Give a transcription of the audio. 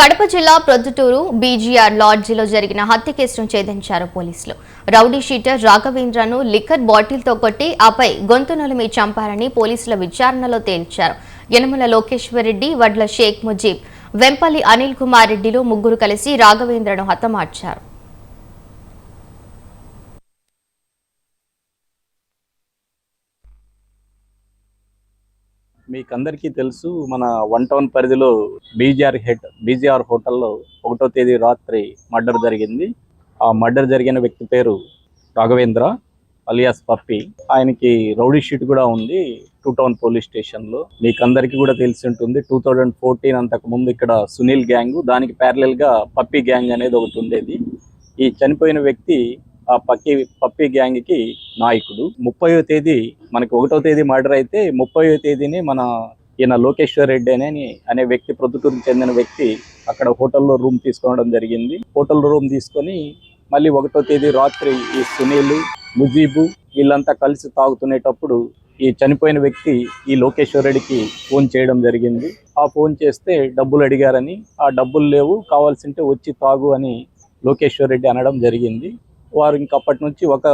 కడప జిల్లా ప్రొద్దుటూరు బీజీఆర్ లాడ్జిలో జరిగిన హత్య కేసును ఛేదించారు పోలీసులు. రౌడీ షీటర్ రాఘవేంద్రను లిక్కర్ బాటిల్తో కొట్టి ఆపై గొంతు నలిమి చంపారని పోలీసుల విచారణలో తేల్చారు. యనమల లోకేశ్వరరెడ్డి వడ్ల షేక్ ముజీబ్ వెంపల్లి అనిల్ కుమార్ రెడ్డిలు ముగ్గురు కలిసి రాఘవేంద్రను హతమార్చారు. మీకు అందరికీ తెలుసు మన వన్ టౌన్ పరిధిలో బీజీఆర్ హెడ్ బీజీఆర్ హోటల్లో ఒకటో తేదీ రాత్రి మర్డర్ జరిగింది. ఆ మర్డర్ జరిగిన వ్యక్తి పేరు రాఘవేంద్ర అలియాస్ పప్పి. ఆయనకి రౌడీ షీట్ కూడా ఉంది టూ టౌన్ పోలీస్ స్టేషన్లో. మీకు అందరికీ కూడా తెలిసి ఉంటుంది టూ థౌజండ్ ఫోర్టీన్ అంతకు ముందు ఇక్కడ సునీల్ గ్యాంగ్ దానికి parallel పప్పి గ్యాంగ్ అనేది ఒకటి ఉండేది. ఈ చనిపోయిన వ్యక్తి ఆ పక్కి పప్పి గ్యాంగ్కి నాయకుడు. ముప్పయో తేదీ మనకి ఒకటో తేదీ మర్డర్ అయితే ముప్పయో తేదీని మన ఈయన లోకేశ్వర్ రెడ్డి అని అనే వ్యక్తి ప్రొద్దుటూరుకు చెందిన వ్యక్తి అక్కడ హోటల్లో రూమ్ తీసుకోవడం జరిగింది. హోటల్ రూమ్ తీసుకొని మళ్ళీ ఒకటో తేదీ రాత్రి ఈ సునీల్ ముజీబు వీళ్ళంతా కలిసి తాగుతునేటప్పుడు ఈ చనిపోయిన వ్యక్తి ఈ లోకేశ్వర్ రెడ్డికి ఫోన్ చేయడం జరిగింది. ఆ ఫోన్ చేస్తే డబ్బులు అడిగారని ఆ డబ్బులు లేవు కావాల్సింటే వచ్చి తాగు అని లోకేశ్వర్ రెడ్డి అనడం జరిగింది. వారు ఇంకప్పటి నుంచి ఒక